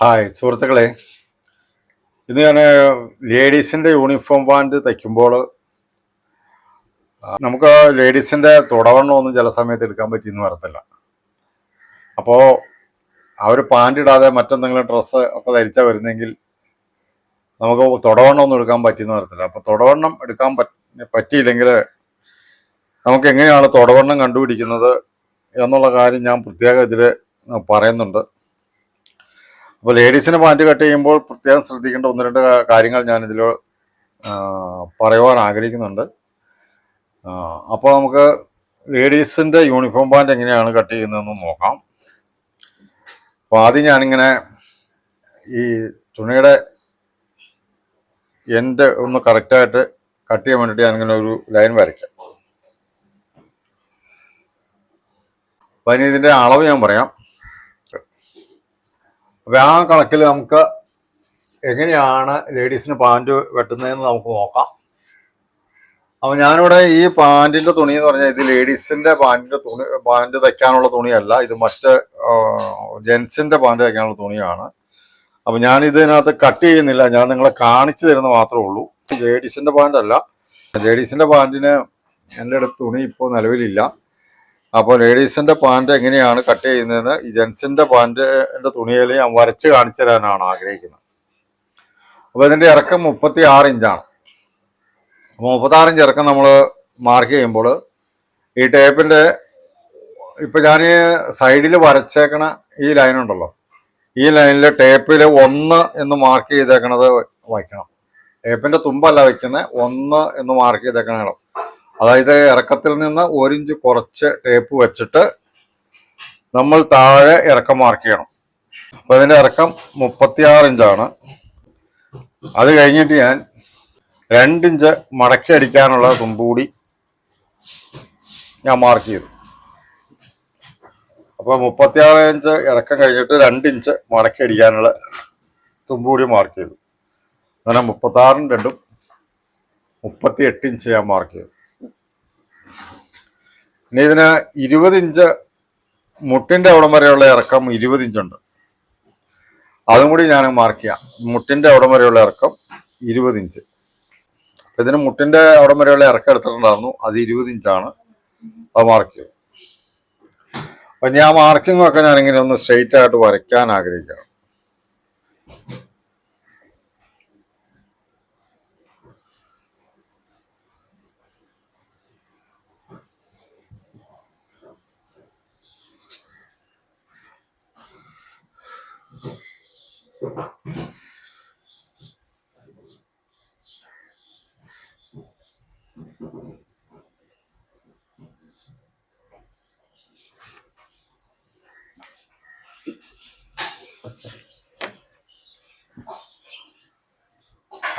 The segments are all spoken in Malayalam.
ഹായ് സുഹൃത്തുക്കളെ. ഇന്ന് ഞാൻ ലേഡീസിന്റെ യൂണിഫോം പാന്റ് തയ്ക്കുമ്പോൾ നമുക്ക് ലേഡീസിന്റെ തുടവണ്ണമൊന്നും ചില സമയത്ത് എടുക്കാൻ പറ്റിയെന്ന് വരത്തില്ല. അപ്പോൾ അവർ പാന്റ് ഇടാതെ മറ്റെന്തെങ്കിലും ഡ്രസ്സ് ഒക്കെ ധരിച്ചാൽ വരുന്നെങ്കിൽ നമുക്ക് തുടവണ്ണം ഒന്നും എടുക്കാൻ പറ്റിയെന്ന് വരത്തില്ല. അപ്പോൾ തുടവണ്ണം എടുക്കാൻ പറ്റ പറ്റിയില്ലെങ്കിൽ നമുക്ക് എങ്ങനെയാണ് തുടവണ്ണം കണ്ടുപിടിക്കുന്നത് എന്നുള്ള കാര്യം ഞാൻ പ്രത്യേകം ഇതിൽ പറയുന്നുണ്ട്. അപ്പോൾ ലേഡീസിന് പാന്റ് കട്ട് ചെയ്യുമ്പോൾ പ്രത്യേകം ശ്രദ്ധിക്കേണ്ട ഒന്ന് രണ്ട് കാര്യങ്ങൾ ഞാനിതിൽ പറയുവാൻ ആഗ്രഹിക്കുന്നുണ്ട്. അപ്പോൾ നമുക്ക് ലേഡീസിന്റെ യൂണിഫോം പാന്റ് എങ്ങനെയാണ് കട്ട് ചെയ്യുന്നതെന്ന് നോക്കാം. അപ്പോൾ ആദ്യം ഞാനിങ്ങനെ ഈ തുണിയുടെ എന്റെ ഒന്ന് കറക്റ്റായിട്ട് കട്ട് ചെയ്യാൻ വേണ്ടിയിട്ട് ഞാനിങ്ങനെ ഒരു ലൈൻ വരയ്ക്കാം. അപ്പം ഇതിന്റെ അളവ് ഞാൻ പറയാം. അപ്പോൾ ആ കണക്കിൽ നമുക്ക് എങ്ങനെയാണ് ലേഡീസിന് പാന്റ് വെട്ടുന്നതെന്ന് നമുക്ക് നോക്കാം. അപ്പോൾ ഞാനിവിടെ ഈ പാന്റിന്റെ തുണി എന്ന് പറഞ്ഞാൽ ഇത് ലേഡീസിന്റെ പാന്റിന്റെ തുണി പാന്റ് തയ്ക്കാനുള്ള തുണിയല്ല ഇത് മറ്റ് ജെൻസിന്റെ പാന്റ് തയ്ക്കാനുള്ള തുണിയാണ്. അപ്പോൾ ഞാൻ ഇതിനകത്ത് കട്ട് ചെയ്യുന്നില്ല ഞാൻ നിങ്ങളെ കാണിച്ചു തരുന്ന മാത്രമേ ഉള്ളൂ. ലേഡീസിന്റെ അല്ല ലേഡീസിന്റെ പാന്റിന് എന്റെ അടുത്ത് തുണി ഇപ്പോൾ നിലവിലില്ല. അപ്പോൾ ലേഡീസിന്റെ പാന്റ് എങ്ങനെയാണ് കട്ട് ചെയ്യുന്നതെന്ന് ഈ ജെൻസിന്റെ പാൻറിന്റെ തുണിയിൽ ഞാൻ വരച്ച് കാണിച്ചു തരാനാണ് ആഗ്രഹിക്കുന്നത്. അപ്പോൾ ഇതിന്റെ ഇറക്കം മുപ്പത്തി ആറ് ഇഞ്ചാണ്. അപ്പോൾ മുപ്പത്താറ് ഇഞ്ച് ഇറക്കം നമ്മൾ മാർക്ക് ചെയ്യുമ്പോൾ ഈ ടേപ്പിന്റെ ഇപ്പൊ ഞാൻ സൈഡിൽ വരച്ചേക്കണ ഈ ലൈൻ ഉണ്ടല്ലോ. ഈ ലൈനിൽ ടേപ്പിൽ ഒന്ന് എന്ന് മാർക്ക് ചെയ്തേക്കണത് വയ്ക്കണം. ടേപ്പിന്റെ തുമ്പല്ല വയ്ക്കുന്നത് ഒന്ന് എന്ന് മാർക്ക് ചെയ്തേക്കണം അതായത് ഇറക്കത്തിൽ നിന്ന് ഒരു ഇഞ്ച് കുറച്ച് ടേപ്പ് വെച്ചിട്ട് നമ്മൾ താഴെ ഇറക്കം മാർക്ക് ചെയ്യണം. അപ്പൊ ഇതിന്റെ ഇറക്കം മുപ്പത്തിയാറ് ഇഞ്ചാണ്. അത് കഴിഞ്ഞിട്ട് ഞാൻ രണ്ടിഞ്ച് മടക്കി അടിക്കാനുള്ള തുമ്പൂടി ഞാൻ മാർക്ക് ചെയ്തു. അപ്പൊ മുപ്പത്തിയാറ് ഇഞ്ച് ഇറക്കം കഴിഞ്ഞിട്ട് രണ്ട് ഇഞ്ച് മടക്കി അടിക്കാനുള്ള തുമ്പൂടി മാർക്ക് ചെയ്തു. അങ്ങനെ മുപ്പത്താറും രണ്ടും മുപ്പത്തി എട്ട് ഇഞ്ച് ഞാൻ മാർക്ക് ചെയ്തു. ഇനി ഇതിന് ഇരുപത് ഇഞ്ച് മുട്ടിന്റെ അവിടം വരെയുള്ള ഇറക്കം ഇരുപത് ഇഞ്ചുണ്ട്. അതും കൂടി ഞാൻ മാർക്ക് ചെയ്യാം. മുട്ടിന്റെ അവിടം വരെയുള്ള ഇറക്കം ഇരുപത് ഇഞ്ച്. ഇതിന് മുട്ടിന്റെ അവിടം വരെയുള്ള ഇറക്കം എടുത്തിട്ടുണ്ടായിരുന്നു. അത് ഇരുപത് ഇഞ്ചാണ്. അത് മാർക്ക് ചെയ്യും അപ്പൊ ഞാൻ മാർക്കിങ്ങൊക്കെ ഞാനിങ്ങനെ ഒന്ന് സ്ട്രെയിറ്റ് ആയിട്ട് വരയ്ക്കാൻ ആഗ്രഹിക്കുകയാണ്.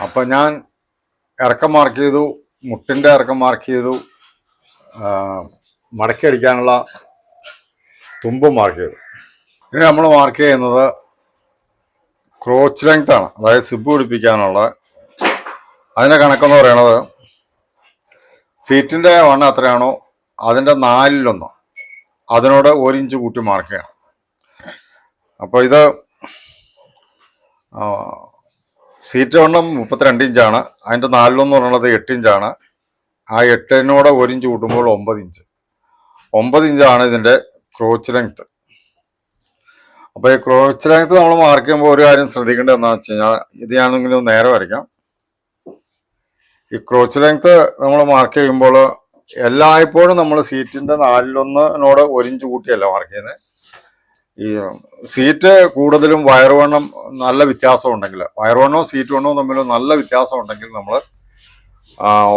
അപ്പൊ ഞാൻ ഇറക്കം മാർക്ക് ചെയ്തു മുട്ടിന്റെ ഇറക്കം മാർക്ക് ചെയ്തു മടക്കി അടിക്കാനുള്ള തുമ്പ് മാർക്ക് ചെയ്തു. ഇനി നമ്മൾ മാർക്ക് ചെയ്യുന്നത് ക്രോച്ച് ലെങ്ത് ആണ്. അതായത് സിബ് പിടിപ്പിക്കാനുള്ള അതിന്റെ കണക്കെന്ന് പറയണത് സീറ്റിന്റെ വണ്ണം എത്രയാണോ അതിന്റെ നാലിലൊന്ന് അതിനോട് ഒരു ഇഞ്ച് കൂട്ടി മാർക്ക് ചെയ്യണം. അപ്പോൾ ഇത് സീറ്റ് വണ്ണം മുപ്പത്തിരണ്ട് ഇഞ്ചാണ് അതിന്റെ നാലിലൊന്ന് പറയണത് എട്ട് ഇഞ്ചാണ് ആ എട്ടിനോട് ഒരു ഇഞ്ച് കൂട്ടുമ്പോൾ ഒമ്പത് ഇഞ്ച് ഒമ്പത് ഇഞ്ചാണ് ഇതിന്റെ ക്രോച്ച് ലെങ്ത് അപ്പോൾ ഈ ക്രോച്ച് ലെങ്ത് നമ്മൾ മാർക്ക് ചെയ്യുമ്പോൾ ഒരു കാര്യം ശ്രദ്ധിക്കേണ്ടത് എന്താണെന്ന് വെച്ച് കഴിഞ്ഞാൽ ഇത് ഞാനെങ്കിലും നേരെ വരയ്ക്കാം. ഈ ക്രോച്ച് ലെങ്ത് നമ്മൾ മാർക്ക് ചെയ്യുമ്പോൾ എല്ലായ്പ്പോഴും നമ്മൾ സീറ്റിന്റെ നാലിലൊന്നിനോട് ഒരിഞ്ച് കൂട്ടിയല്ല മാർക്ക് ചെയ്യുന്നത് ഈ സീറ്റ് കൂടുതലും വയറുവണ്ണം നല്ല വ്യത്യാസം ഉണ്ടെങ്കിൽ വയറുവണ്ണവും സീറ്റ് വണ്ണവും തമ്മിൽ നല്ല വ്യത്യാസം ഉണ്ടെങ്കിൽ നമ്മൾ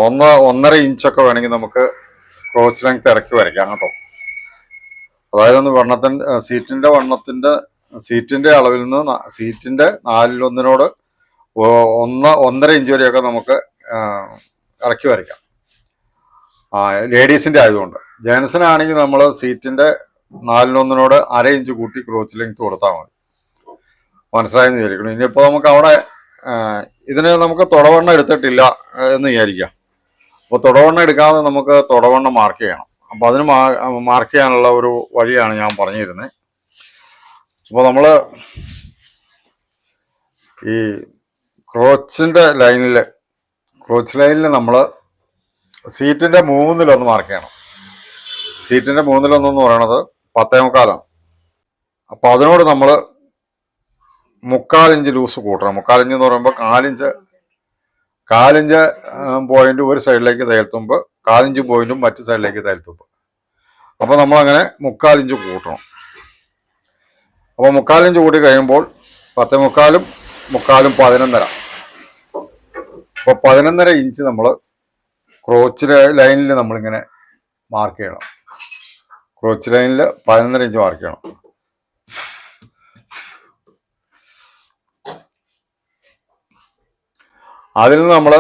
ഒന്ന് ഒന്നര ഇഞ്ചൊക്കെ വേണമെങ്കിൽ നമുക്ക് ക്രോച്ച് ലെങ്ത് ഇറക്കി വരയ്ക്കാം കേട്ടോ. അതായത് വണ്ണത്തിന്റെ സീറ്റിന്റെ വണ്ണത്തിന്റെ സീറ്റിന്റെ അളവിൽ നിന്ന് സീറ്റിന്റെ നാലിലൊന്നിനോട് ഒന്ന് ഒന്നര ഇഞ്ച് വരെയൊക്കെ നമുക്ക് ഇറക്കി വരയ്ക്കാം. ആ ലേഡീസിന്റെ ആയതുകൊണ്ട്. ജെൻസിനാണെങ്കിൽ നമ്മൾ സീറ്റിന്റെ നാലിലൊന്നിനോട് അര ഇഞ്ച് കൂട്ടി ക്രോച്ച് ലെങ്ത് കൊടുത്താൽ മതി. മനസ്സിലായെന്ന് വിചാരിക്കണം ഇനിയിപ്പോൾ നമുക്ക് അവിടെ ഇതിന് നമുക്ക് തുടവണ്ണ എടുത്തിട്ടില്ല എന്ന് വിചാരിക്കാം. അപ്പോൾ തുടവണ്ണ എടുക്കാതെ നമുക്ക് തുടവണ്ണ മാർക്ക് ചെയ്യണം. അപ്പോൾ അതിന് മാർക്ക് ചെയ്യാനുള്ള ഒരു വഴിയാണ് ഞാൻ പറഞ്ഞിരുന്നത് അപ്പോൾ നമ്മൾ ഈ ക്രോച്ചിന്റെ ലൈനിൽ ക്രോച്ച് ലൈനിൽ നമ്മൾ സീറ്റിന്റെ മൂന്നിലൊന്ന് മാർക്ക് ചെയ്യണം. സീറ്റിന്റെ മൂന്നിലൊന്നെന്ന് പറയണത് പത്തേ മുക്കാലാണ്. അപ്പോൾ അതിനോട് നമ്മൾ മുക്കാലിഞ്ച് ലൂസ് കൂട്ടണം. മുക്കാലിഞ്ച് എന്ന് പറയുമ്പോൾ കാലിഞ്ച് കാലിഞ്ച് പോയിന്റ് ഒരു സൈഡിലേക്ക് തയ്യൽത്തുമ്പ് കാലിഞ്ച് പോയിന്റും മറ്റു സൈഡിലേക്ക് തയ്യൽത്തുമ്പ്. അപ്പോൾ നമ്മളങ്ങനെ മുക്കാലിഞ്ച് കൂട്ടണം. അപ്പോൾ മുക്കാലിഞ്ച് കൂട്ടി കഴിയുമ്പോൾ പത്ത് മുക്കാലും മുക്കാലും പതിനൊന്നര. അപ്പോൾ പതിനൊന്നര ഇഞ്ച് നമ്മൾ ക്രോച്ച് ലൈനിൽ നമ്മളിങ്ങനെ മാർക്ക് ചെയ്യണം. ക്രോച്ച് ലൈനിൽ പതിനൊന്നര ഇഞ്ച് മാർക്ക് ചെയ്യണം. അതിൽ നിന്ന് നമ്മൾ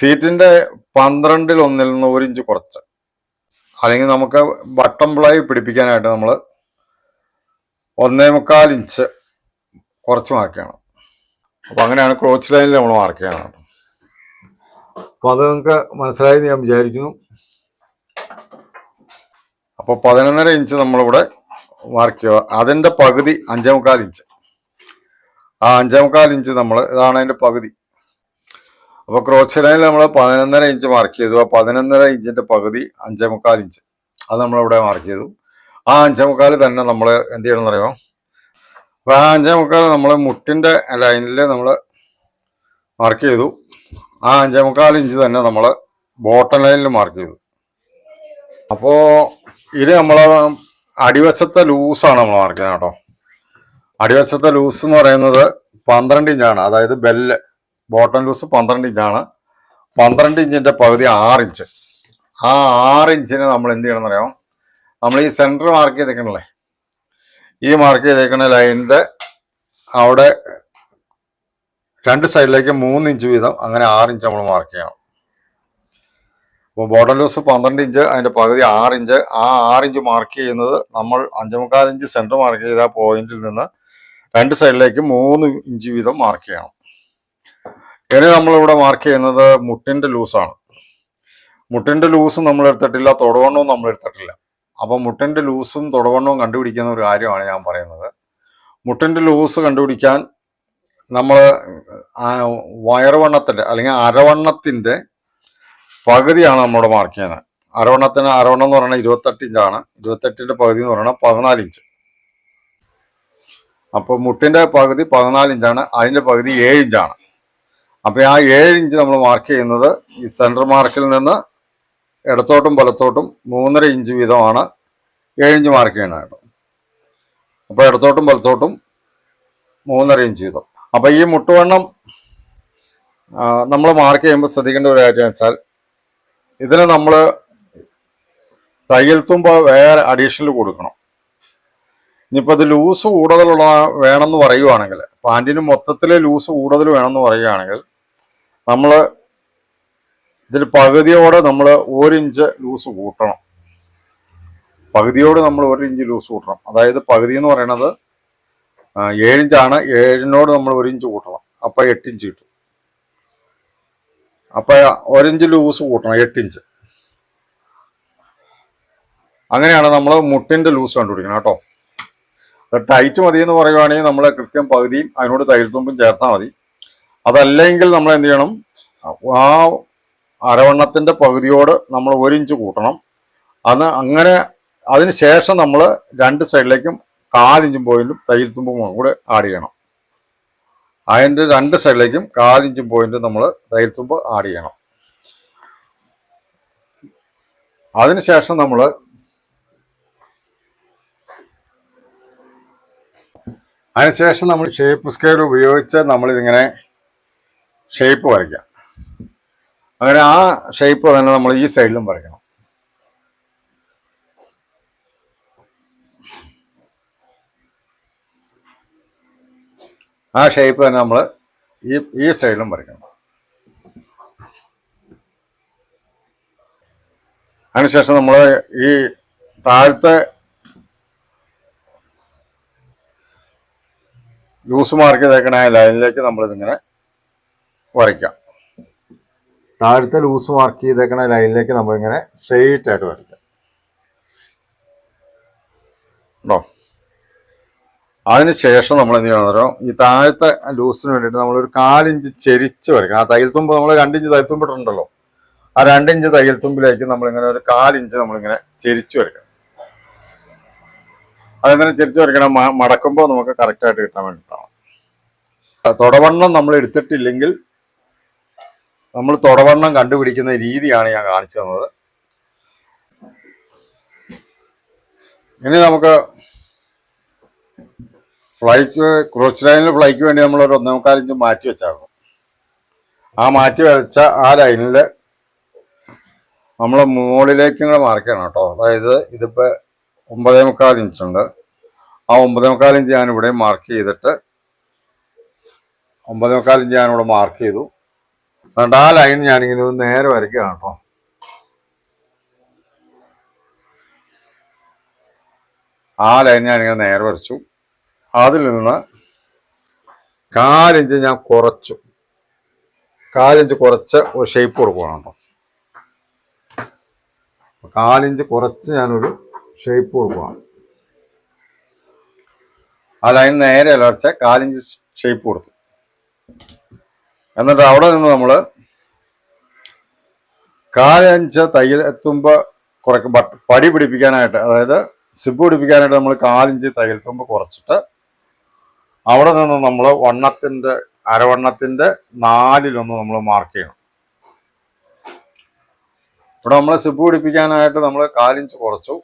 സീറ്റിന്റെ പന്ത്രണ്ടിൽ ഒന്നിൽ നിന്ന് ഒരു ഇഞ്ച് കുറച്ച്. അല്ലെങ്കിൽ നമുക്ക് ബട്ടൺ പ്ലൈ പിടിപ്പിക്കാനായിട്ട് നമ്മൾ ഒന്നേ മുക്കാൽ ഇഞ്ച് കുറച്ച് മാർക്ക് ചെയ്യണം. അപ്പോൾ അങ്ങനെയാണ് ക്രോച്ച് ലൈനിൽ നമ്മൾ മാർക്ക് ചെയ്യണം അപ്പോൾ അത് നിങ്ങൾക്ക് മനസ്സിലായെന്ന് ഞാൻ വിചാരിക്കുന്നു. അപ്പോൾ പതിനൊന്നര ഇഞ്ച് നമ്മളിവിടെ മാർക്ക് ചെയ്യുക. അതിന്റെ പകുതി അഞ്ചേ മുക്കാൽ ഇഞ്ച് ആ അഞ്ചേ മുക്കാൽ ഇഞ്ച് നമ്മൾ ഇതാണ് അതിന്റെ പകുതി. അപ്പോൾ ക്രോച്ച് ലൈനിൽ നമ്മൾ പതിനൊന്നര ഇഞ്ച് മാർക്ക് ചെയ്തു. ആ പതിനൊന്നര ഇഞ്ചിന്റെ പകുതി അഞ്ചേ മുക്കാൽ ഇഞ്ച് അത് നമ്മളിവിടെ മാർക്ക് ചെയ്തു. ആ അഞ്ചേമുക്കാൽ തന്നെ നമ്മൾ എന്ത് ചെയ്യണം എന്നറിയോ അപ്പോൾ ആ അഞ്ചേമുക്കാൽ നമ്മൾ മുട്ടിന്റെ ലൈനിൽ നമ്മൾ മാർക്ക് ചെയ്തു. ആ അഞ്ചേമുക്കാൽ ഇഞ്ച് തന്നെ നമ്മൾ ബോട്ടം ലൈനിൽ മാർക്ക് ചെയ്തു. അപ്പോൾ ഇത് നമ്മൾ അടിവശത്തെ ലൂസാണ് നമ്മൾ മാർക്ക് ചെയ്യുന്നത് കേട്ടോ. അടിവശത്തെ ലൂസ് എന്ന് പറയുന്നത് പന്ത്രണ്ട് ഇഞ്ചാണ്. അതായത് ബെല്ല് ബോട്ടം ലൂസ് പന്ത്രണ്ട് ഇഞ്ചാണ്. പന്ത്രണ്ട് ഇഞ്ചിന്റെ പകുതി ആറിഞ്ച് ആ ആറിഞ്ചിന് നമ്മൾ എന്ത് ചെയ്യണം എന്നറിയാം നമ്മൾ ഈ സെന്റർ മാർക്ക് ചെയ്തേക്കണല്ലേ? ഈ മാർക്ക് ചെയ്തേക്കുന്ന ലൈനിന്റെ അവിടെ രണ്ട് സൈഡിലേക്ക് മൂന്ന് ഇഞ്ച് വീതം അങ്ങനെ ആറ് ഇഞ്ച് നമ്മൾ മാർക്ക് ചെയ്യണം. അപ്പോൾ ബോട്ടം ലൂസ് പന്ത്രണ്ട് ഇഞ്ച് അതിന്റെ പകുതി ആറ് ഇഞ്ച് ആ ആറ് ഇഞ്ച് മാർക്ക് ചെയ്യുന്നത് നമ്മൾ അഞ്ചേമുക്കാൽ ഇഞ്ച് സെന്റർ മാർക്ക് ചെയ്ത പോയിന്റിൽ നിന്ന് രണ്ട് സൈഡിലേക്ക് മൂന്ന് ഇഞ്ച് വീതം മാർക്ക് ചെയ്യണം. ഇനി നമ്മളിവിടെ മാർക്ക് ചെയ്യുന്നത് മുട്ടിന്റെ ലൂസാണ് മുട്ടിന്റെ ലൂസ് നമ്മൾ എടുത്തിട്ടില്ല തൊടുവണ്ണവും നമ്മൾ എടുത്തിട്ടില്ല അപ്പം മുട്ടന്റെ ലൂസും തുടവണ്ണവും കണ്ടുപിടിക്കുന്ന ഒരു കാര്യമാണ് ഞാൻ പറയുന്നത്. മുട്ടന്റെ ലൂസ് കണ്ടുപിടിക്കാൻ നമ്മൾ വയറുവണ്ണത്തിന്റെ അല്ലെങ്കിൽ അരവണ്ണത്തിന്റെ പകുതിയാണ് നമ്മുടെ മാർക്ക് ചെയ്യുന്നത്. അരവണ്ണത്തിന് അരവണ്ണം എന്ന് പറയുന്നത് ഇരുപത്തെട്ട് ഇഞ്ചാണ് ഇരുപത്തെട്ടിന്റെ പകുതി എന്ന് പറഞ്ഞാൽ പതിനാല് ഇഞ്ച് അപ്പോൾ മുട്ടിന്റെ പകുതി പതിനാല് ഇഞ്ചാണ് അതിന്റെ പകുതി ഏഴ് ഇഞ്ചാണ് അപ്പോൾ ആ ഏഴ് ഇഞ്ച് നമ്മൾ മാർക്ക് ചെയ്യുന്നത് ഈ സെന്റർ മാർക്കിൽ നിന്ന് ഇടത്തോട്ടും വലത്തോട്ടും മൂന്നര ഇഞ്ച് വീതമാണ് ഏഴിഞ്ച് മാർക്ക് ചെയ്യണമായിട്ട് അപ്പോൾ ഇടത്തോട്ടും വലത്തോട്ടും മൂന്നര ഇഞ്ച് വീതം. അപ്പോൾ ഈ മുട്ടുവണ്ണം നമ്മൾ മാർക്ക് ചെയ്യുമ്പോൾ ശ്രദ്ധിക്കേണ്ട ഒരു കാര്യം വെച്ചാൽ ഇതിന് നമ്മൾ തയ്യൽ തുമ്പ് വേറെ അഡീഷണൽ കൊടുക്കണം. ഇനിയിപ്പോൾ അത് ലൂസ് കൂടുതലുള്ള വേണമെന്ന് പറയുകയാണെങ്കിൽ പാന്റിന് മൊത്തത്തിൽ ലൂസ് കൂടുതൽ വേണമെന്ന് പറയുകയാണെങ്കിൽ നമ്മൾ ഇതിൽ പകുതിയോടെ നമ്മൾ ഒരിഞ്ച് ലൂസ് കൂട്ടണം. പകുതിയോട് നമ്മൾ ഒരു ഇഞ്ച് ലൂസ് കൂട്ടണം. അതായത് പകുതി എന്ന് പറയണത് ഏഴിഞ്ചാണ് ഏഴിനോട് നമ്മൾ ഒരു ഇഞ്ച് കൂട്ടണം. അപ്പം എട്ടിഞ്ച് കിട്ടും. അപ്പം ഒരിഞ്ച് ലൂസ് കൂട്ടണം എട്ടിഞ്ച് അങ്ങനെയാണ് നമ്മൾ മുട്ടിന്റെ ലൂസ് കണ്ടുപിടിക്കണം കേട്ടോ. ടൈറ്റ് മതി എന്ന് പറയുവാണെങ്കിൽ നമ്മൾ കൃത്യം പകുതിയും അതിനോട് തൈരുത്തുമ്പും ചേർത്താൽ മതി. അതല്ലെങ്കിൽ നമ്മൾ എന്ത് ചെയ്യണം ആ അരവണ്ണത്തിന്റെ പകുതിയോട് നമ്മൾ ഒരു ഇഞ്ച് കൂട്ടണം. അന്ന് അങ്ങനെ അതിന് ശേഷം നമ്മൾ രണ്ട് സൈഡിലേക്കും കാലിഞ്ചും പോയിന്റും തൈരുത്തുമ്പും കൂടെ ആഡ് ചെയ്യണം. അതിന്റെ രണ്ട് സൈഡിലേക്കും കാലിഞ്ചും പോയിന്റും നമ്മൾ തൈരുത്തുമ്പ് ആഡ് ചെയ്യണം. അതിനുശേഷം നമ്മൾ അതിനുശേഷം നമ്മൾ ഷേപ്പ് സ്കെയിൽ ഉപയോഗിച്ച് നമ്മളിതിങ്ങനെ ഷേപ്പ് വരയ്ക്കാം. അങ്ങനെ ആ ഷേപ്പ് തന്നെ നമ്മൾ ഈ സൈഡിലും വരയ്ക്കണം. ആ ഷേപ്പ് തന്നെ നമ്മൾ ഈ ഈ സൈഡിലും വരയ്ക്കണം. അതിനുശേഷം നമ്മൾ ഈ താഴത്തെ ലൂസ് മാർക്ക് ചെയ്തേക്കണ ലൈനിലേക്ക് നമ്മളിതിങ്ങനെ വരയ്ക്കാം. താഴത്തെ ലൂസ് മാർക്ക് ചെയ്തേക്കുന്ന ലൈനിലേക്ക് നമ്മളിങ്ങനെ സ്ട്രെയിറ്റ് ആയിട്ട് വരയ്ക്കാം. ഉണ്ടോ? അതിന് ശേഷം നമ്മൾ എന്ത് ചെയ്യണം എന്നറിയോ? ഈ താഴത്തെ ലൂസിന് വേണ്ടിയിട്ട് നമ്മളൊരു കാലിഞ്ച് ചെരിച്ച് വരയ്ക്കണം. ആ തയ്യൽ തുമ്പ് നമ്മൾ രണ്ടിഞ്ച് തയ്യൽ തുമ്പ് ഇട്ടിട്ടുണ്ടല്ലോ ആ രണ്ടിഞ്ച് തയ്യൽ തുമ്പിലേക്ക് നമ്മളിങ്ങനെ ഒരു കാലിഞ്ച് നമ്മളിങ്ങനെ ചെരിച്ച് വരയ്ക്കണം. അതെങ്ങനെ ചെരിച്ച് വരയ്ക്കണം? മടക്കുമ്പോൾ നമുക്ക് കറക്റ്റായിട്ട് കിട്ടാൻ വേണ്ടിയിട്ടാണ്. തുടവണ്ണം നമ്മൾ എടുത്തിട്ടില്ലെങ്കിൽ നമ്മൾ തുടവണ്ണം കണ്ടുപിടിക്കുന്ന രീതിയാണ് ഞാൻ കാണിച്ചു തന്നത്. ഇനി നമുക്ക് ഫ്ലൈക്ക് ക്രോച്ച് ലൈനിൽ ഫ്ലൈക്ക് വേണ്ടി നമ്മൾ ഒരു ഒന്നേ മുക്കാൽ ഇഞ്ച് മാറ്റി വെച്ചായിരുന്നു. ആ മാറ്റി വെച്ച ആ ലൈനിൽ നമ്മൾ മുകളിലേക്ക് ഇങ്ങനെ മാർക്ക് കേട്ടോ. അതായത് ഇതിപ്പോൾ ഒമ്പതേ മുക്കാൽ ഇഞ്ചുണ്ട് ആ ഒമ്പതേ മുക്കാൽ ഇഞ്ച് ഞാൻ ഇവിടെ മാർക്ക് ചെയ്തിട്ട് ഒമ്പതേ മുക്കാൽ ഇഞ്ച് ഞാനിവിടെ മാർക്ക് ചെയ്തു. അതുകൊണ്ട് ആ ലൈൻ ഞാനിങ്ങനെ ഒന്ന് നേരെ വരയ്ക്കുകയാണ് കേട്ടോ. ആ ലൈൻ ഞാനിങ്ങനെ നേരെ വരച്ചു. അതിൽ നിന്ന് കാലിഞ്ച് ഞാൻ കുറച്ചു. കാലിഞ്ച് കുറച്ച് ഒരു ഷേപ്പ് കൊടുക്കുകയാണ് കേട്ടോ. കാലിഞ്ച് കുറച്ച് ഞാനൊരു ഷേപ്പ് കൊടുക്കുകയാണ് ആ ലൈൻ നേരെ അലർച്ച കാലിഞ്ച് ഷേപ്പ് കൊടുത്തു. എന്നിട്ട് അവിടെ നിന്ന് നമ്മൾ കാലഞ്ച് തയ്യൽ എത്തുമ്പോൾ കുറയ്ക്കും പടി പിടിപ്പിക്കാനായിട്ട് അതായത് സിബ് പിടിപ്പിക്കാനായിട്ട് നമ്മൾ കാലിഞ്ച് തയ്യൽ തുമ്പ് കുറച്ചിട്ട് അവിടെ നിന്ന് നമ്മൾ വണ്ണത്തിന്റെ അരവണ്ണത്തിന്റെ നാലിലൊന്ന് നമ്മൾ മാർക്ക് ചെയ്യണം. ഇവിടെ നമ്മൾ സിബ് പിടിപ്പിക്കാനായിട്ട് നമ്മൾ കാലിഞ്ച് കുറച്ചു.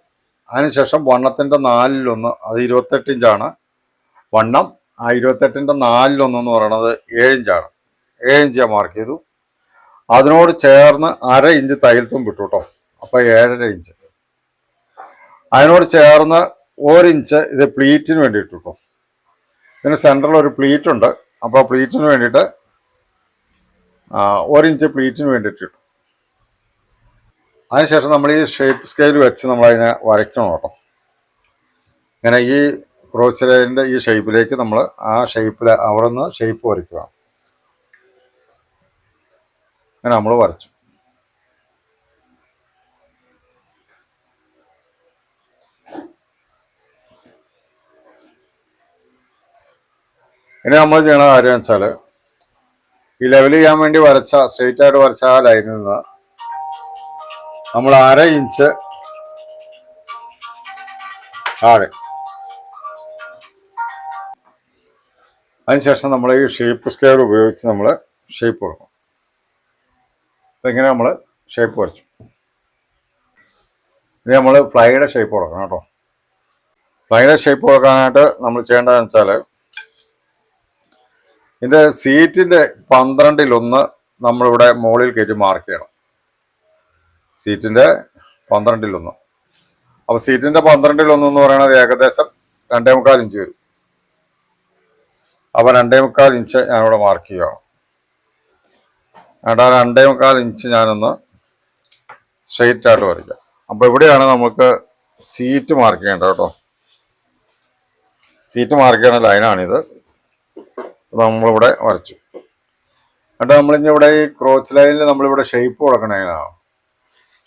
അതിനുശേഷം വണ്ണത്തിന്റെ നാലിലൊന്ന് അത് ഇരുപത്തെട്ട് ഇഞ്ചാണ് വണ്ണം. ആ ഇരുപത്തെട്ടിന്റെ നാലിലൊന്ന് എന്ന് പറയുന്നത് ഏഴിഞ്ചാണ് ഏഴിഞ്ച് ഞാൻ മാർക്ക് ചെയ്തു. അതിനോട് ചേർന്ന് അര ഇഞ്ച് തയ്യൽത്തും വിട്ടു കേട്ടോ അപ്പോൾ ഏഴര ഇഞ്ച്. അതിനോട് ചേർന്ന് ഒരിഞ്ച് ഇത് പ്ലീറ്റിന് വേണ്ടിയിട്ട് കേട്ടോ ഇതിന് സെന്ററിൽ ഒരു പ്ലീറ്റ് ഉണ്ട്. അപ്പോൾ പ്ലീറ്റിന് വേണ്ടിയിട്ട് ഒരിഞ്ച് പ്ലീറ്റിന് വേണ്ടിയിട്ട് ഇട്ടു. അതിനുശേഷം നമ്മൾ ഈ ഷേപ്പ് സ്കെയിൽ വെച്ച് നമ്മൾ അതിനെ വരയ്ക്കണം കേട്ടോ ഇങ്ങനെ ഈ ക്രോച്ച് ഈ ഷേപ്പിലേക്ക് നമ്മൾ ആ ഷേപ്പിൽ അവിടെ നിന്ന് ഷേപ്പ് വരയ്ക്കുക. അങ്ങനെ നമ്മൾ വരച്ചു. ഇനി നമ്മൾ ചെയ്യണ കാര്യം വെച്ചാൽ ഈ ലെവൽ ചെയ്യാൻ വേണ്ടി വരച്ച സ്ട്രെയിറ്റ് ആയിട്ട് വരച്ച ആ ലൈനിൽ നിന്ന് നമ്മൾ അര ഇഞ്ച് താഴെ. അതിനുശേഷം നമ്മൾ ഈ ഷേപ്പ് സ്കെയർ ഉപയോഗിച്ച് നമ്മൾ ഷേപ്പ് കൊടുക്കും. ഇങ്ങനെ നമ്മൾ ഷേപ്പ് വരച്ചു. ഇനി നമ്മൾ ഫ്ലൈയുടെ ഷേപ്പ് കൊടുക്കണം കേട്ടോ. ഫ്ലൈയുടെ ഷേപ്പ് കൊടുക്കാനായിട്ട് നമ്മൾ ചെയ്യേണ്ടതെന്ന് വെച്ചാൽ ഇതിന്റെ സീറ്റിന്റെ പന്ത്രണ്ടിലൊന്ന് നമ്മളിവിടെ മുകളിൽ കയറ്റി മാർക്ക് ചെയ്യണം. സീറ്റിന്റെ പന്ത്രണ്ടിലൊന്ന്. അപ്പോൾ സീറ്റിന്റെ പന്ത്രണ്ടിലൊന്ന് എന്ന് പറയുന്നത് ഏകദേശം രണ്ടേ മുക്കാൽ ഇഞ്ച് വരും. അപ്പോൾ രണ്ടേ മുക്കാൽ ഇഞ്ച് ഞാനിവിടെ മാർക്ക് ചെയ്യുകയാണ് ആ രണ്ടേ മുക്കാൽ ഇഞ്ച് ഞാനൊന്ന് സ്ട്രെയിറ്റ് ആയിട്ട് വരയ്ക്കാം. അപ്പോൾ ഇവിടെയാണ് നമുക്ക് സീറ്റ് മാർക്ക് ചെയ്യേണ്ടത് കേട്ടോ. സീറ്റ് മാർക്ക് ചെയ്യുന്ന ലൈനാണിത് നമ്മളിവിടെ വരച്ചു. എന്നിട്ട് നമ്മളിനി ഇവിടെ ഈ ക്രോച്ച് ലൈനിൽ നമ്മളിവിടെ ഷേപ്പ് കൊടുക്കണതിനാണ്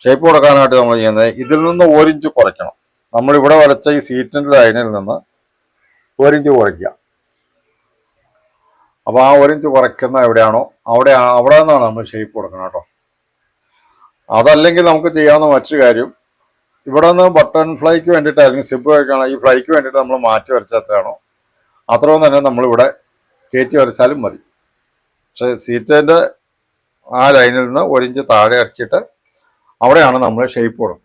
ഷേപ്പ് കൊടുക്കാനായിട്ട് നമ്മൾ ചെയ്യുന്നത് ഇതിൽ നിന്ന് ഒരിഞ്ച് കുറയ്ക്കണം. നമ്മളിവിടെ വരച്ച ഈ സീറ്റിന്റെ ലൈനിൽ നിന്ന് ഒരിഞ്ച് കുറയ്ക്കുക. അപ്പോൾ ആ ഒരു ഇഞ്ച് കുറയ്ക്കുന്ന എവിടെയാണോ അവിടെ അവിടെ നിന്നാണ് നമ്മൾ ഷേപ്പ് കൊടുക്കണം കേട്ടോ. അതല്ലെങ്കിൽ നമുക്ക് ചെയ്യാവുന്ന മറ്റൊരു കാര്യം ഇവിടെ നിന്ന് ബട്ടൺ ഫ്ലൈക്ക് വേണ്ടിയിട്ട് അല്ലെങ്കിൽ സിബ് വയ്ക്കണം ഈ ഫ്ലൈക്ക് വേണ്ടിയിട്ട് നമ്മൾ മാറ്റി വരച്ചാൽ എത്രയാണോ അത്രയും തന്നെ നമ്മളിവിടെ കയറ്റി വരച്ചാലും മതി. പക്ഷേ സീറ്റിന്റെ ആ ലൈനിൽ നിന്ന് ഒരു ഇഞ്ച് താഴെ ഇറക്കിയിട്ട് അവിടെയാണ് നമ്മൾ ഷേപ്പ് കൊടുക്കുന്നത്.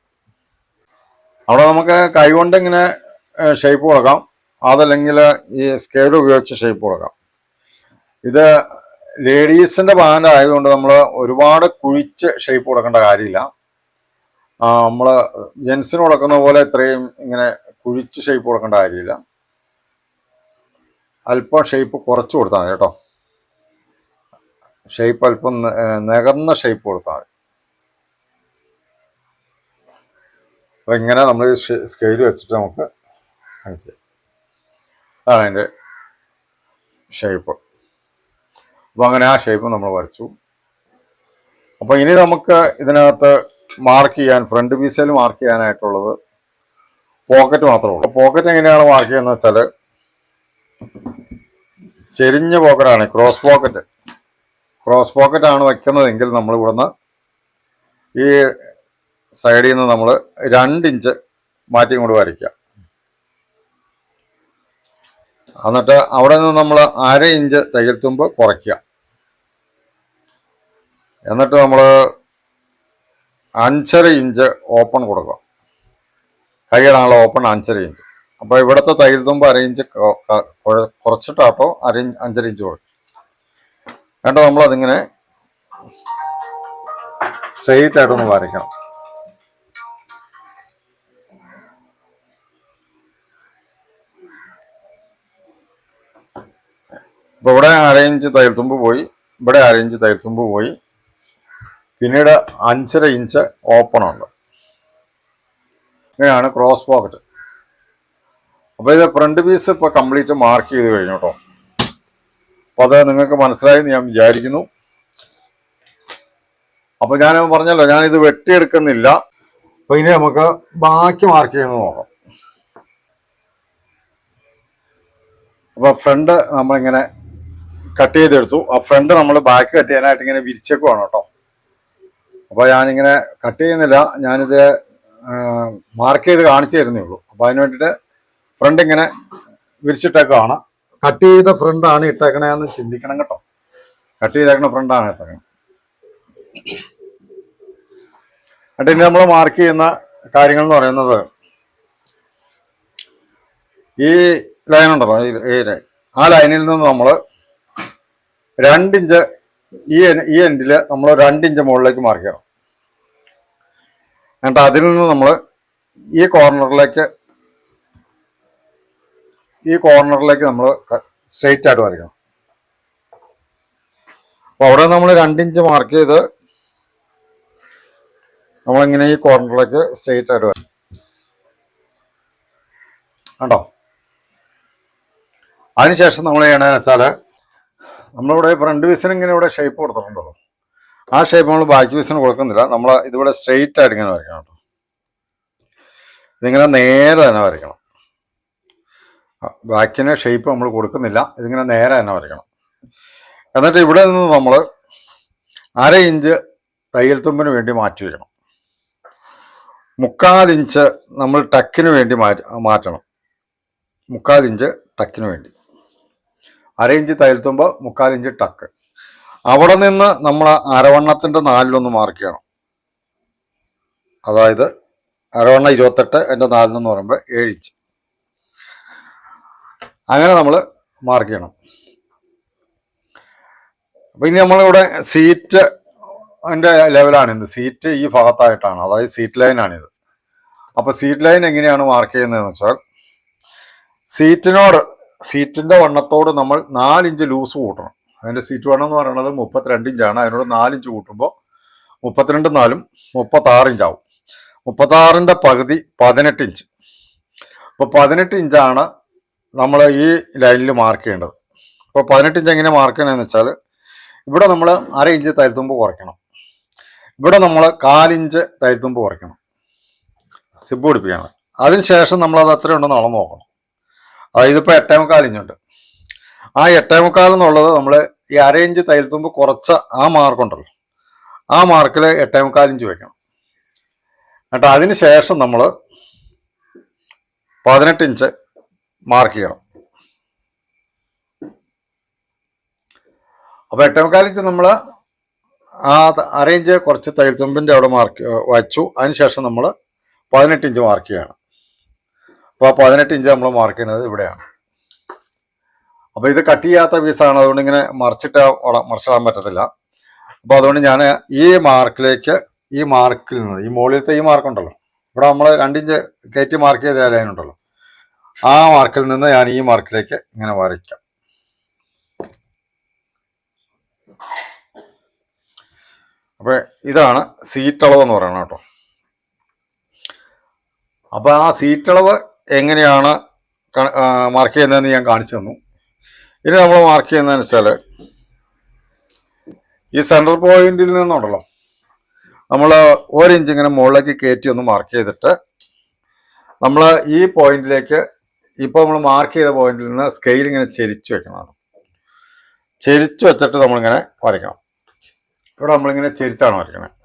അവിടെ നമുക്ക് കൈകൊണ്ട് ഇങ്ങനെ ഷേപ്പ് കൊടുക്കാം. അതല്ലെങ്കിൽ ഈ സ്കെയിൽ ഉപയോഗിച്ച് ഷേപ്പ് കൊടുക്കാം. ഇത് ലേഡീസിന്റെ ബാൻഡ് ആയതുകൊണ്ട് നമ്മൾ ഒരുപാട് കുഴിച്ച് ഷേപ്പ് കൊടുക്കേണ്ട കാര്യമില്ല. നമ്മൾ ജെൻസിന് കൊടുക്കുന്ന പോലെ ഇത്രയും ഇങ്ങനെ കുഴിച്ച് ഷേപ്പ് കൊടുക്കേണ്ട കാര്യമില്ല. അല്പം ഷേപ്പ് കുറച്ച് കൊടുത്താൽ കേട്ടോ. ഷേപ്പ് അല്പം നികർന്ന ഷേപ്പ് കൊടുത്താൽ മതി. അപ്പം ഇങ്ങനെ നമ്മൾ സ്കെയിൽ വെച്ചിട്ട് നമുക്ക് അതിന്റെ ഷേപ്പ് അപ്പോൾ അങ്ങനെ ആ ഷേപ്പ് നമ്മൾ വരച്ചു. അപ്പോൾ ഇനി നമുക്ക് ഇതിനകത്ത് മാർക്ക് ചെയ്യാൻ ഫ്രണ്ട് പീസിൽ മാർക്ക് ചെയ്യാനായിട്ടുള്ളത് പോക്കറ്റ് മാത്രമേ ഉള്ളൂ. പോക്കറ്റ് എങ്ങനെയാണ് മാർക്ക് ചെയ്യുന്നത് വെച്ചാൽ ചെരിഞ്ഞ പോക്കറ്റാണ് ക്രോസ് പോക്കറ്റ് ക്രോസ് പോക്കറ്റാണ് വയ്ക്കുന്നതെങ്കിൽ നമ്മൾ ഇവിടുന്ന് ഈ സൈഡിൽ നിന്ന് നമ്മൾ രണ്ടിഞ്ച് മാറ്റി കൊണ്ട് വരയ്ക്കുക. എന്നിട്ട് അവിടെ നിന്ന് നമ്മൾ അര ഇഞ്ച് തയ്യൽ കുറയ്ക്കുക. എന്നിട്ട് നമ്മൾ അഞ്ചര ഇഞ്ച് ഓപ്പൺ കൊടുക്കുക. കൈയിടാനുള്ള ഓപ്പൺ അഞ്ചര ഇഞ്ച്. അപ്പോൾ ഇവിടുത്തെ തയ്യൽ അര ഇഞ്ച് കുറച്ചിട്ടാട്ടോ അര അഞ്ചര ഇഞ്ച് കൊടുക്കും. എന്നിട്ട് നമ്മളതിങ്ങനെ സ്ട്രെയിറ്റ് ആയിട്ടൊന്ന് വരയ്ക്കണം. ഇപ്പൊ ഇവിടെ അരയിഞ്ച് തയ്യൽത്തുമ്പ് പോയി. ഇവിടെ അരയിഞ്ച് തയ്യൽത്തുമ്പ് പോയി. പിന്നീട് അഞ്ചര ഇഞ്ച് ഓപ്പൺ ഉണ്ട്. ഇങ്ങനെയാണ് ക്രോസ് പോക്കറ്റ് അപ്പോൾ ഇത് ഫ്രണ്ട് പീസ് ഇപ്പോൾ കംപ്ലീറ്റ് മാർക്ക് ചെയ്ത് കഴിഞ്ഞു കേട്ടോ അപ്പോൾ അത് നിങ്ങൾക്ക് മനസ്സിലായെന്ന് ഞാൻ വിചാരിക്കുന്നു. അപ്പോൾ ഞാൻ പറഞ്ഞല്ലോ ഞാനിത് വെട്ടിയെടുക്കുന്നില്ല. അപ്പോൾ ഇനി നമുക്ക് ബാക്കി മാർക്ക് ചെയ്യുന്നത് നോക്കാം. അപ്പൊ ഫ്രണ്ട് നമ്മളിങ്ങനെ കട്ട് ചെയ്തെടുത്തു. ആ ഫ്രണ്ട് നമ്മൾ ബാക്ക് കട്ട് ചെയ്യാനായിട്ട് ഇങ്ങനെ വിരിച്ചേക്കുവാണ് കേട്ടോ. അപ്പോൾ ഞാനിങ്ങനെ കട്ട് ചെയ്യുന്നില്ല. ഞാനിത് മാർക്ക് ചെയ്ത് കാണിച്ചു തരുന്നേ ഉള്ളൂ. അപ്പോൾ അതിന് വേണ്ടിയിട്ട് ഫ്രണ്ട് ഇങ്ങനെ വിരിച്ചിട്ടേക്കാണ്. കട്ട് ചെയ്ത ഫ്രണ്ടാണ് ഇട്ടേക്കണേന്ന് ചിന്തിക്കണം കേട്ടോ. കട്ട് ചെയ്തേക്കണ ഫ്രണ്ടാണ് ഇട്ടേക്കണം. എന്നിട്ട് ഇനി നമ്മൾ മാർക്ക് ചെയ്യുന്ന കാര്യങ്ങൾ എന്ന് പറയുന്നത് ഈ ലൈൻ ഉണ്ടല്ലോ ഈ ലൈൻ ആ ലൈനിൽ നിന്ന് നമ്മൾ രണ്ടിഞ്ച് ഈ ഈ എൻഡിൽ നമ്മൾ രണ്ടിഞ്ച് മുകളിലേക്ക് മാർക്ക് ചെയ്യണം എന്നിട്ട് അതിൽ നിന്ന് നമ്മൾ ഈ കോർണറിലേക്ക് ഈ കോർണറിലേക്ക് നമ്മൾ സ്ട്രെയിറ്റ് ആയിട്ട് വരയ്ക്കണം. അപ്പോൾ അവിടെ നമ്മൾ രണ്ടിഞ്ച് മാർക്ക് ചെയ്ത് നമ്മളിങ്ങനെ ഈ കോർണറിലേക്ക് സ്ട്രെയിറ്റ് ആയിട്ട് വരും കണ്ടോ? അതിനുശേഷം നമ്മൾ ചെയ്യണമെന്ന് വെച്ചാൽ നമ്മളിവിടെ ഫ്രണ്ട് പീസിന് ഇങ്ങനെ ഇവിടെ ഷേപ്പ് കൊടുത്തിട്ടുണ്ടല്ലോ. ആ ഷേപ്പ് നമ്മൾ ബാക്ക് പീസിന് കൊടുക്കുന്നില്ല. നമ്മൾ ഇതിവിടെ സ്ട്രെയിറ്റ് ആയിട്ട് ഇങ്ങനെ വരയ്ക്കണം കേട്ടോ. ഇതിങ്ങനെ നേരെ തന്നെ വരയ്ക്കണം. ബാക്കിന് ഷേപ്പ് നമ്മൾ കൊടുക്കുന്നില്ല. ഇതിങ്ങനെ നേരെ തന്നെ വരയ്ക്കണം. എന്നിട്ട് ഇവിടെ നിന്ന് നമ്മൾ അര ഇഞ്ച് തയ്യൽ തുമ്പിന് വേണ്ടി മാറ്റി വയ്ക്കണം. മുക്കാൽ ഇഞ്ച് നമ്മൾ ടക്കിന് വേണ്ടി മാറ്റി മാറ്റണം. മുക്കാൽ ഇഞ്ച് ടക്കിന് വേണ്ടി. അര ഇഞ്ച് തയ്യൽത്തുമ്പോൾ മുക്കാൽ ഇഞ്ച് ടക്ക്. അവിടെ നിന്ന് നമ്മൾ അരവണ്ണത്തിന്റെ നാലിലൊന്ന് മാർക്ക് ചെയ്യണം. അതായത് അരവണ്ണ ഇരുപത്തെട്ട് എന്റെ നാലിലെന്ന് പറയുമ്പോൾ ഏഴ് ഇഞ്ച് അങ്ങനെ നമ്മൾ മാർക്ക് ചെയ്യണം. അപ്പം ഇനി നമ്മളിവിടെ സീറ്റ് അതിന്റെ ലെവലാണിത് സീറ്റ് ഈ ഭാഗത്തായിട്ടാണ്. അതായത് സീറ്റ് ലൈനാണിത് അപ്പോൾ സീറ്റ് ലൈൻ എങ്ങനെയാണ് മാർക്ക് ചെയ്യുന്നതെന്ന് വെച്ചാൽ സീറ്റിനോട് സീറ്റിന്റെ വണ്ണത്തോട് നമ്മൾ നാലിഞ്ച് ലൂസ് കൂട്ടണം. അതിന്റെ സീറ്റ് വണ്ണം എന്ന് പറയുന്നത് മുപ്പത്തിരണ്ട് ഇഞ്ചാണ്. അതിനോട് നാലിഞ്ച് കൂട്ടുമ്പോൾ മുപ്പത്തിരണ്ട് നാലും മുപ്പത്താറ് ഇഞ്ചാവും. മുപ്പത്താറിന്റെ പകുതി പതിനെട്ട് ഇഞ്ച്. അപ്പോൾ പതിനെട്ട് ഇഞ്ചാണ് നമ്മൾ ഈ ലൈനിൽ മാർക്ക് ചെയ്യേണ്ടത്. അപ്പോൾ പതിനെട്ട് ഇഞ്ച് എങ്ങനെ മാർക്ക് ചെയ്യണമെന്ന് വെച്ചാൽ ഇവിടെ നമ്മൾ അര ഇഞ്ച് തരുത്തുമ്പോൾ കുറയ്ക്കണം. ഇവിടെ നമ്മൾ കാലിഞ്ച് തരുത്തുമ്പോൾ കുറയ്ക്കണം. സിബ് പിടിപ്പിക്കണം അതിനുശേഷം നമ്മൾ അത് എത്ര അളന്ന് നോക്കണം. അതായത് ഇപ്പോൾ എട്ടേ മുക്കാൽ ഇഞ്ചുണ്ട്. ആ എട്ടേ മുക്കാൽ എന്നുള്ളത് നമ്മൾ ഈ അര ഇഞ്ച് തയ്യൽത്തുമ്പ് കുറച്ച ആ മാർക്കുണ്ടല്ലോ ആ മാർക്കിൽ എട്ടേ മുക്കാൽ ഇഞ്ച് വെക്കണം. എന്നിട്ട് അതിന് ശേഷം നമ്മൾ പതിനെട്ട് ഇഞ്ച് മാർക്ക് ചെയ്യണം. അപ്പോൾ എട്ടേ മുക്കാൽ ഇഞ്ച് നമ്മൾ ആ അര ഇഞ്ച് കുറച്ച് തയ്യൽത്തുമ്പിന്റെ അവിടെ മാർക്ക് വച്ചു. അതിന് ശേഷം നമ്മൾ പതിനെട്ട് ഇഞ്ച് മാർക്ക് ചെയ്യണം. അപ്പോൾ പതിനെട്ട് ഇഞ്ച് നമ്മൾ മാർക്ക് ചെയ്യുന്നത് ഇവിടെയാണ്. അപ്പോൾ ഇത് കട്ട് ചെയ്യാത്ത പീസാണ് അതുകൊണ്ട് ഇങ്ങനെ മറിച്ചിട്ട് മറിച്ചിടാൻ പറ്റത്തില്ല. അപ്പോൾ അതുകൊണ്ട് ഞാൻ ഈ മാർക്കിലേക്ക് ഈ മാർക്കിൽ നിന്ന് ഈ മുകളിലത്തെ ഈ മാർക്ക് ഉണ്ടല്ലോ ഇവിടെ നമ്മൾ രണ്ടിഞ്ച് കയറ്റി മാർക്ക് ചെയ്ത ലൈൻ ഉണ്ടല്ലോ ആ മാർക്കിൽ നിന്ന് ഞാൻ ഈ മാർക്കിലേക്ക് ഇങ്ങനെ വരയ്ക്കാം. അപ്പോൾ ഇതാണ് സീറ്റളവ് എന്ന് പറയുന്നത് കേട്ടോ. അപ്പോൾ ആ സീറ്റളവ് എങ്ങനെയാണ് മാർക്ക് ചെയ്യുന്നതെന്ന് ഞാൻ കാണിച്ചു തന്നു. ഇനി നമ്മൾ മാർക്ക് ചെയ്യുന്നതെന്ന് വെച്ചാൽ ഈ സെൻട്രൽ പോയിന്റിൽ നിന്നുണ്ടല്ലോ. നമ്മൾ ഒരു ഇഞ്ച് ഇങ്ങനെ മുകളിലേക്ക് കയറ്റി ഒന്ന് മാർക്ക് ചെയ്തിട്ട് നമ്മൾ ഈ പോയിന്റിലേക്ക് ഇപ്പോൾ നമ്മൾ മാർക്ക് ചെയ്ത പോയിന്റിൽ നിന്ന് സ്കെയിൽ ഇങ്ങനെ ചെരിച്ചു വെക്കണം. ചെരിച്ചു വെച്ചിട്ട് നമ്മളിങ്ങനെ വരയ്ക്കണം. ഇവിടെ നമ്മളിങ്ങനെ ചെരിച്ചാണ് വരയ്ക്കണത്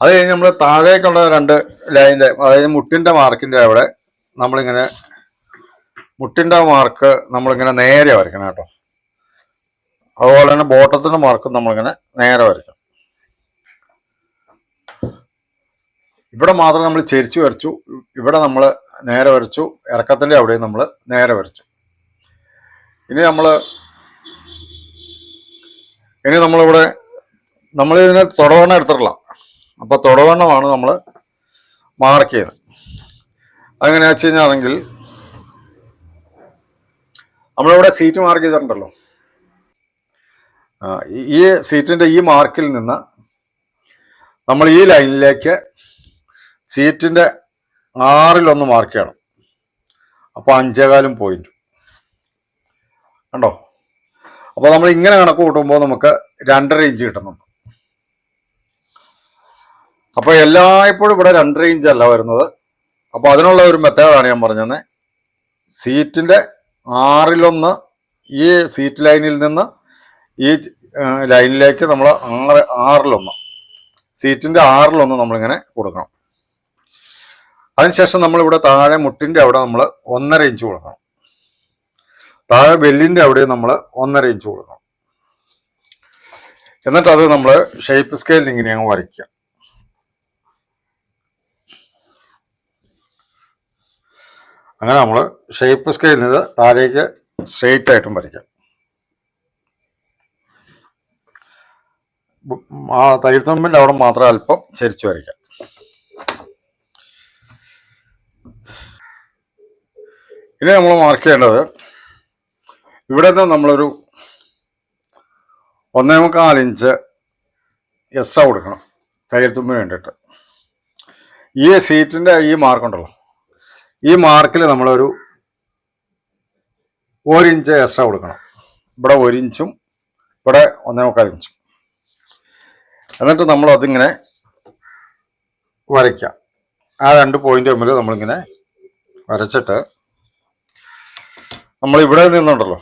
അത് കഴിഞ്ഞ് നമ്മൾ താഴേക്കുള്ള രണ്ട് ലൈനിന്റെ അതായത് മുട്ടിന്റെ മാർക്കിന്റെ അവിടെ നമ്മളിങ്ങനെ മുട്ടിന്റെ മാർക്ക് നമ്മളിങ്ങനെ നേരെ വരയ്ക്കണം കേട്ടോ. അതുപോലെ തന്നെ ബോട്ടത്തിന്റെ മാർക്കും നമ്മളിങ്ങനെ നേരെ വരയ്ക്കണം. ഇവിടെ മാത്രം നമ്മൾ ചെരിച്ചു വരച്ചു. ഇവിടെ നമ്മൾ നേരെ വരച്ചു. ഇറക്കത്തിന്റെ അവിടെയും നമ്മൾ നേരെ വരച്ചു. ഇനി നമ്മൾ ഇനി നമ്മളിവിടെ നമ്മളിതിനെ ഇതിനെ തുടവണ്ണം എടുത്തിട്ടില്ല. അപ്പോൾ തുടവണ്ണമാണ് നമ്മൾ മാർക്ക് ചെയ്യുന്നത് അങ്ങനെ വെച്ച് കഴിഞ്ഞാണെങ്കിൽ നമ്മളിവിടെ സീറ്റ് മാർക്ക് ചെയ്തിട്ടുണ്ടല്ലോ. ഈ- സീറ്റിന്റെ ഈ മാർക്കിൽ നിന്ന് നമ്മൾ ഈ ലൈനിലേക്ക് സീറ്റിന്റെ ആറിലൊന്ന് മാർക്ക് ചെയ്യണം. അപ്പോൾ അഞ്ചേകാലും പോയിന്റ് കണ്ടോ? അപ്പോൾ നമ്മൾ ഇങ്ങനെ കണക്ക് കൂട്ടുമ്പോൾ നമുക്ക് രണ്ടര ഇഞ്ച് കിട്ടുന്നുണ്ട് അപ്പോൾ എല്ലായ്പ്പോഴും ഇവിടെ രണ്ട് റേഞ്ച് അല്ല വരുന്നത്. അപ്പോൾ അതിനുള്ള ഒരു മെത്തേഡാണ് ഞാൻ പറഞ്ഞത് സീറ്റിന്റെ ആറിലൊന്ന് ഈ സീറ്റ് ലൈനിൽ നിന്ന് ഈ ലൈനിലേക്ക് നമ്മൾ ആറ് ആറിലൊന്ന്. സീറ്റിന്റെ ആറിലൊന്ന് നമ്മളിങ്ങനെ കൊടുക്കണം. അതിനുശേഷം നമ്മളിവിടെ താഴെ മുട്ടിന്റെ അവിടെ നമ്മൾ ഒന്നര ഇഞ്ച് കൊടുക്കണം. താഴെ ബെല്ലിന്റെ അവിടെ നമ്മൾ ഒന്നര ഇഞ്ച് കൊടുക്കണം. എന്നിട്ടത് നമ്മൾ ഷേപ്പ് സ്കെയിലിൽ അങ്ങ് വരയ്ക്കുക. അങ്ങനെ നമ്മൾ ഷേപ്പ് സ്കെയിൽ ചെയ്ത് താഴേക്ക് സ്ട്രെയിറ്റ് ആയിട്ടും വരയ്ക്കാം. ആ തയ്യൽത്തുമ്പിന്റെ അവിടെ മാത്രം അല്പം ചരിച്ചു വരയ്ക്കാം. ഇനി നമ്മൾ മാർക്ക് ചെയ്യേണ്ടത് ഇവിടെ നിന്ന് നമ്മളൊരു ഒന്നേ മുക്കാൽ ഇഞ്ച് എക്സ്ട്രാ കൊടുക്കണം തയ്യൽത്തുമ്പിന് വേണ്ടിയിട്ട്. ഈ സീറ്റിന്റെ ഈ മാർക്കുണ്ടല്ലോ ഈ മാർക്കിൽ നമ്മളൊരു ഒരിഞ്ച് എക്സ്ട്രാ കൊടുക്കണം. ഇവിടെ ഒരു ഇഞ്ചും ഇവിടെ ഒന്നേ മുക്കാൽ ഇഞ്ചും. എന്നിട്ട് നമ്മൾ അതിങ്ങനെ വരയ്ക്കാം. ആ രണ്ട് പോയിന്റ് തമ്മിൽ നമ്മളിങ്ങനെ വരച്ചിട്ട് നമ്മൾ ഇവിടെ നിന്നുണ്ടല്ലോ.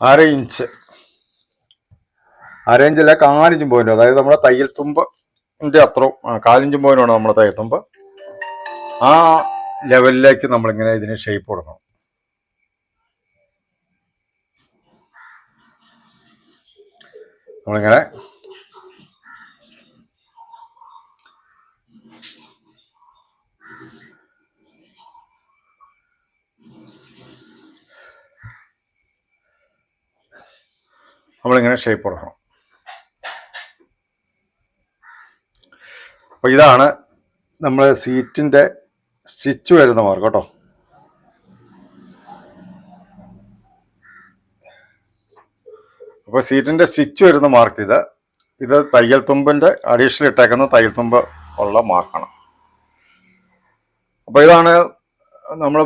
അര ഇഞ്ച്. അര ഇഞ്ചല്ല കാലിഞ്ചും പോയിന്റ് അതായത് നമ്മുടെ തയ്യൽ തുമ്പിന്റെ അത്രയും കാലിഞ്ചും പോയിന്റാണ് നമ്മുടെ തയ്യൽ തുമ്പ്. ആ ലെവലിലേക്ക് നമ്മളിങ്ങനെ ഇതിന് ഷേപ്പ് കൊടുക്കണം. നമ്മളിങ്ങനെ നമ്മളിങ്ങനെ ഷേപ്പ് കൊടുക്കണം. അപ്പോൾ ഇതാണ് നമ്മൾ സീറ്റിന്റെ സ്റ്റിച്ച് വരുന്ന മാർക്ക് കേട്ടോ. അപ്പോൾ സീറ്റിന്റെ സ്റ്റിച്ച് വരുന്ന മാർക്ക് ഇത്. ഇത് തയ്യൽ തുമ്പിന്റെ അഡീഷണൽ ഇട്ടേക്കുന്ന തയ്യൽ തുമ്പ് ഉള്ള മാർക്കാണ് അപ്പോൾ ഇതാണ് നമ്മൾ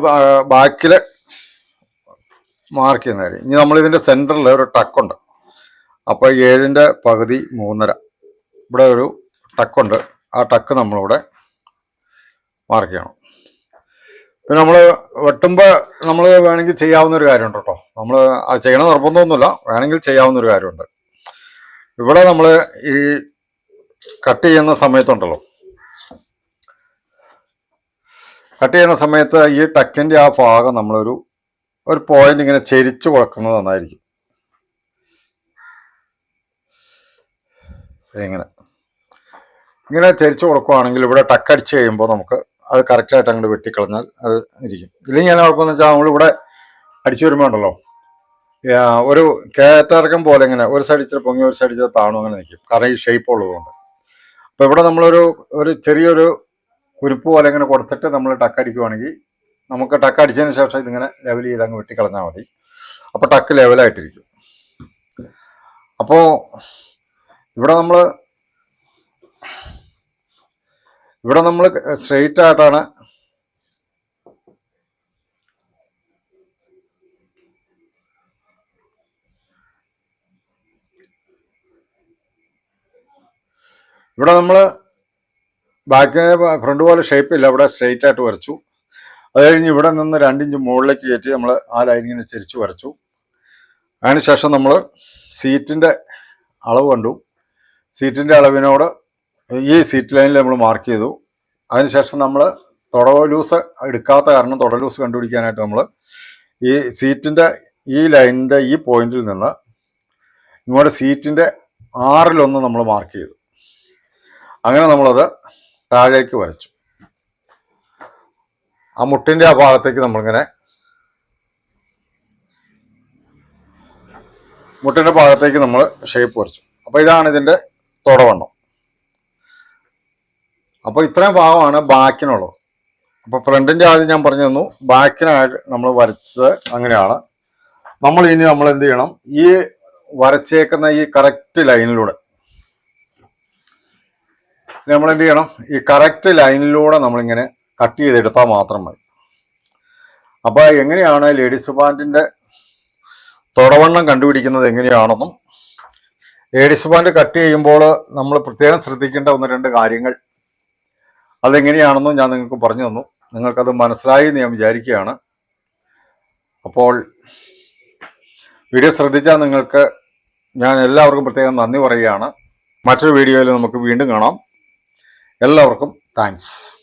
ബാക്കിൽ മാർക്ക് ചെയ്യുന്ന കാര്യം ഇനി ഇതിന്റെ സെന്ററിൽ ഒരു ടക്കുണ്ട് അപ്പോൾ ഏഴിന്റെ പകുതി മൂന്നര. ഇവിടെ ഒരു ടക്കുണ്ട് ആ ടക്ക് നമ്മളിവിടെ മാർക്ക് ചെയ്യണം. പിന്നെ നമ്മൾ വെട്ടുമ്പോൾ നമ്മൾ വേണമെങ്കിൽ ചെയ്യാവുന്ന ഒരു കാര്യമുണ്ട് കേട്ടോ. നമ്മൾ ആ ചെയ്യണ നിർബന്ധമൊന്നുമില്ല. വേണമെങ്കിൽ ചെയ്യാവുന്ന ഒരു കാര്യമുണ്ട്. ഇവിടെ നമ്മൾ ഈ കട്ട് ചെയ്യുന്ന സമയത്തുണ്ടല്ലോ. കട്ട് ചെയ്യുന്ന സമയത്ത് ഈ ടക്കിന്റെ ആ ഭാഗം നമ്മളൊരു ഒരു പോയിന്റ് ഇങ്ങനെ ചെരിച്ച് കൊടുക്കുന്നത് നന്നായിരിക്കും. ഇങ്ങനെ. ഇങ്ങനെ ചരിച്ചു കൊടുക്കുവാണെങ്കിൽ ഇവിടെ ടക്കടിച്ച് കഴിയുമ്പോൾ നമുക്ക് അത് കറക്റ്റായിട്ട് അങ്ങോട്ട് വെട്ടിക്കളഞ്ഞാൽ അത് ഇരിക്കും. ഇല്ലെങ്കിൽ ഞാൻ കുഴപ്പമെന്ന് വെച്ചാൽ നമ്മളിവിടെ അടിച്ചു വരുമ്പോൾ ഉണ്ടല്ലോ. ഒരു കയറ്റിറക്കം പോലെ ഇങ്ങനെ ഒരു സൈഡ് ഇച്ചിരി പൊങ്ങി ഒരു സൈഡ് ഇച്ചിരി താണു അങ്ങനെ നിൽക്കും കാരണം ഈ ഷേപ്പ് ഉള്ളതുകൊണ്ട്. അപ്പോൾ ഇവിടെ നമ്മളൊരു ഒരു ചെറിയൊരു കുരുപ്പ് പോലെ ഇങ്ങനെ കൊടുത്തിട്ട് നമ്മൾ ടക്കടിക്കുവാണെങ്കിൽ നമുക്ക് ടക്ക് അടിച്ചതിന് ശേഷം ഇതിങ്ങനെ ലെവൽ ചെയ്ത് അങ്ങ് വെട്ടിക്കളഞ്ഞാൽ മതി. അപ്പോൾ ടക്ക് ലെവലായിട്ടിരിക്കും അപ്പോൾ ഇവിടെ നമ്മൾ ഇവിടെ നമ്മൾ സ്ട്രെയിറ്റ് ആയിട്ടാണ് ഇവിടെ നമ്മൾ ബാക്കി ഫ്രണ്ട് പോലെ ഷേപ്പ് ഇല്ല ഇവിടെ സ്ട്രെയിറ്റ് ആയിട്ട് വരച്ചു. അത് കഴിഞ്ഞ് ഇവിടെ നിന്ന് രണ്ടിഞ്ച് മുകളിലേക്ക് കയറ്റി നമ്മൾ ആ ചരിച്ച് ചെരിച്ച് വരച്ചു. അതിനുശേഷം നമ്മൾ സീറ്റിന്റെ അളവ് കണ്ടു. സീറ്റിന്റെ അളവിനോട് ഈ സീറ്റ് ലൈനിൽ നമ്മൾ മാർക്ക് ചെയ്തു. അതിനുശേഷം നമ്മൾ തുടവ ലൂസ് എടുക്കാത്ത കാരണം തുട ലൂസ് കണ്ടുപിടിക്കാനായിട്ട് നമ്മൾ ഈ സീറ്റിന്റെ ഈ ലൈനിന്റെ ഈ പോയിന്റിൽ നിന്ന് ഇങ്ങോട്ട് സീറ്റിന്റെ ആറിലൊന്ന് നമ്മൾ മാർക്ക് ചെയ്തു. അങ്ങനെ നമ്മളത് താഴേക്ക് വരച്ചു. ആ മുട്ടിന്റെ ആ ഭാഗത്തേക്ക് നമ്മളിങ്ങനെ മുട്ടിന്റെ ഭാഗത്തേക്ക് നമ്മൾ ഷേപ്പ് വരച്ചു. അപ്പോൾ ഇതാണ് ഇതിന്റെ തുടവണ്ണം. അപ്പോൾ ഇത്രയും ഭാഗമാണ് ബാക്കിനുള്ളത്. അപ്പോൾ ഫ്രണ്ടിന്റെ ആദ്യം ഞാൻ പറഞ്ഞു തന്നു ബാക്കിനായിട്ട് നമ്മൾ വരച്ചത് അങ്ങനെയാണ്. നമ്മൾ ഇനി നമ്മൾ എന്ത് ചെയ്യണം ഈ വരച്ചേക്കുന്ന ഈ കറക്റ്റ് ലൈനിലൂടെ നമ്മൾ എന്ത് ചെയ്യണം ഈ കറക്റ്റ് ലൈനിലൂടെ നമ്മളിങ്ങനെ കട്ട് ചെയ്തെടുത്താൽ മാത്രം മതി. അപ്പോൾ എങ്ങനെയാണ് ലേഡീസ് പാന്റിന്റെ തുടവണ്ണം കണ്ടുപിടിക്കുന്നത് എങ്ങനെയാണെന്നും ലേഡീസ് പാന്റ് കട്ട് ചെയ്യുമ്പോൾ നമ്മൾ പ്രത്യേകം ശ്രദ്ധിക്കേണ്ട ഒന്ന് രണ്ട് കാര്യങ്ങൾ അതെങ്ങനെയാണെന്നും ഞാൻ നിങ്ങൾക്ക് പറഞ്ഞു തന്നു. നിങ്ങൾക്കത് മനസ്സിലായി ഞാൻ വിചാരിക്കുകയാണ്. അപ്പോൾ വീഡിയോ ശ്രദ്ധിച്ചാൽ നിങ്ങൾക്ക് ഞാൻ എല്ലാവർക്കും പ്രത്യേകം നന്ദി പറയുകയാണ്. മറ്റൊരു വീഡിയോയിൽ നമുക്ക് വീണ്ടും കാണാം. എല്ലാവർക്കും താങ്ക്സ്.